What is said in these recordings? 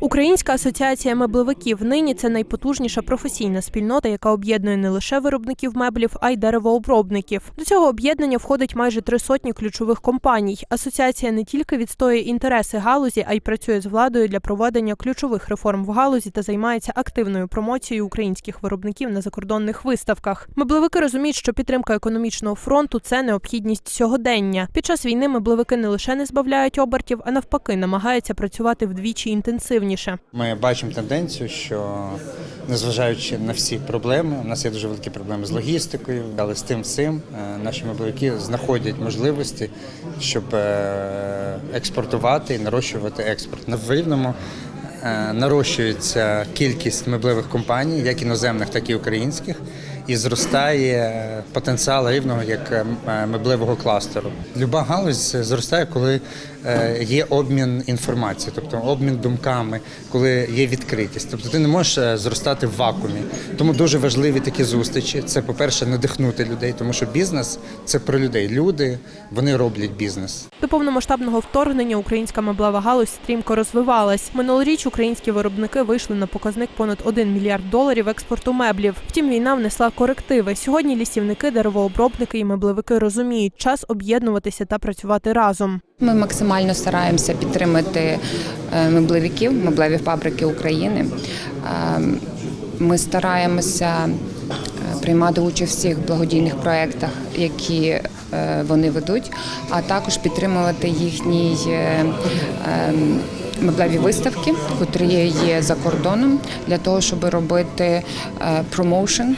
Українська асоціація меблевиків нині це найпотужніша професійна спільнота, яка об'єднує не лише виробників меблів, а й деревообробників. До цього об'єднання входить майже три сотні ключових компаній. Асоціація не тільки відстоює інтереси галузі, а й працює з владою для проведення ключових реформ в галузі та займається активною промоцією українських виробників на закордонних виставках. Меблевики розуміють, що підтримка економічного фронту це необхідність сьогодення. Під час війни меблевики не лише не збавляють обертів, а навпаки, намагаються працювати вдвічі інтенсивніше. Ми бачимо тенденцію, що незважаючи на всі проблеми, у нас є дуже великі проблеми з логістикою, але з тим всім е, наші меблевики знаходять можливості, щоб е, експортувати і нарощувати експорт. На Рівному е, нарощується кількість меблевих компаній, як іноземних, так і українських. І зростає потенціал рівного як е, меблевого кластеру. Люба галузь зростає, коли е, є обмін інформацією, тобто обмін думками, коли є відкритість. Тобто ти не можеш е, зростати в вакуумі. Тому дуже важливі такі зустрічі. Це, по-перше, надихнути людей, тому що бізнес це про людей. Люди вони роблять бізнес. До повномасштабного вторгнення українська меблева галузь стрімко розвивалась. Минулоріч українські виробники вийшли на показник понад 1 мільярд доларів експорту меблів. Втім, війна внесла корективи. Сьогодні лісівники, деревообробники і меблевики розуміють, час об'єднуватися та працювати разом. Ми максимально стараємося підтримати е, меблевиків, меблеві фабрики України. Е, Ми стараємося е, приймати участь в всіх благодійних проєктах, які вони ведуть, а також підтримувати їхні меблеві виставки, котрі є за кордоном, для того, щоб робити промоушен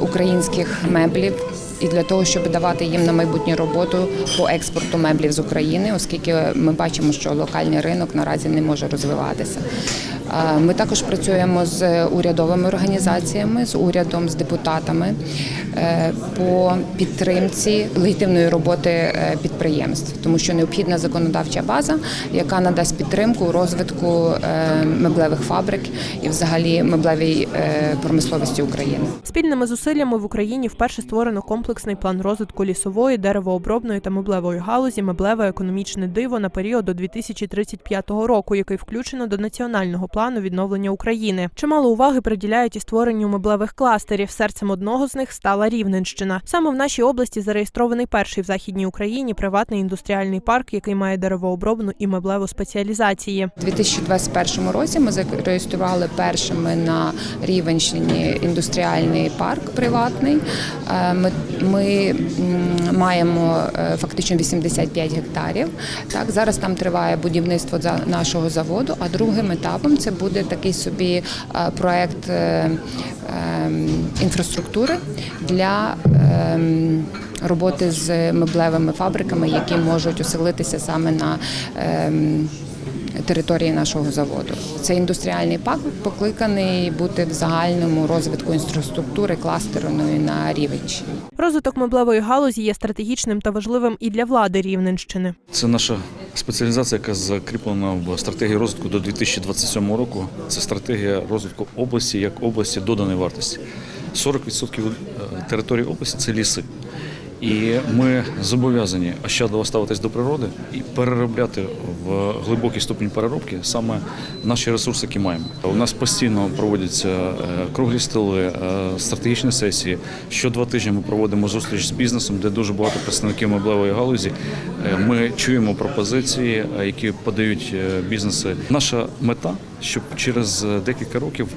українських меблів і для того, щоб давати їм на майбутнє роботу по експорту меблів з України, оскільки ми бачимо, що локальний ринок наразі не може розвиватися. Ми також працюємо з урядовими організаціями, з урядом, з депутатами е, по підтримці легітимної роботи е, підприємств, тому що необхідна законодавча база, яка надасть підтримку розвитку е, меблевих фабрик і взагалі меблевій промисловості України. Спільними зусиллями в Україні вперше створено комплексний план розвитку лісової, деревообробної та меблевої галузі меблеве економічне диво на період до 2035 року, який включено до національного плану відновлення України. Чимало уваги приділяють і створенню меблевих кластерів. Серцем одного з них стала Рівненщина. Саме в нашій області зареєстрований перший в західній Україні приватний індустріальний парк, який має деревообробну і меблеву спеціалізації. У 2021 році ми зареєстрували першими на Рівенщині індустріальний парк приватний. Е, Ми, ми маємо е, фактично 85 гектарів. Так зараз там триває будівництво нашого заводу. А другим етапом це буде такий собі е, проект е, е, інфраструктури для. е, Роботи з меблевими фабриками, які можуть оселитися саме на ем, території нашого заводу. Цей індустріальний парк покликаний бути в загальному розвитку інфраструктури кластерної на Рівенщині. Розвиток меблевої галузі є стратегічним та важливим і для влади Рівненщини. Це наша спеціалізація, яка закріплена в стратегії розвитку до 2027 року. Це стратегія розвитку області як області доданої вартості. 40% території області це ліси. І ми зобов'язані ощадливо ставитись до природи і переробляти в глибокий ступінь переробки саме наші ресурси, які маємо. У нас постійно проводяться е, круглі столи, е, стратегічні сесії. Що два тижні ми проводимо зустріч з бізнесом, де дуже багато представників меблевої галузі. Е, Ми чуємо пропозиції, які подають бізнеси. Наша мета, щоб через декілька років,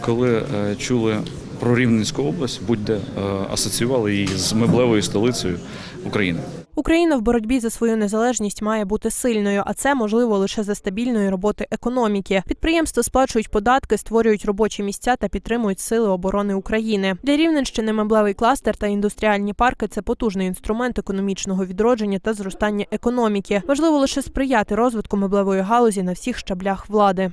коли чули про Рівненську область, будь-де е, асоціювали її з меблевою столицею України. Україна в боротьбі за свою незалежність має бути сильною, а це можливо лише за стабільної роботи економіки. Підприємства сплачують податки, створюють робочі місця та підтримують сили оборони України. Для Рівненщини меблевий кластер та індустріальні парки це потужний інструмент економічного відродження та зростання економіки. Важливо лише сприяти розвитку меблевої галузі на всіх щаблях влади.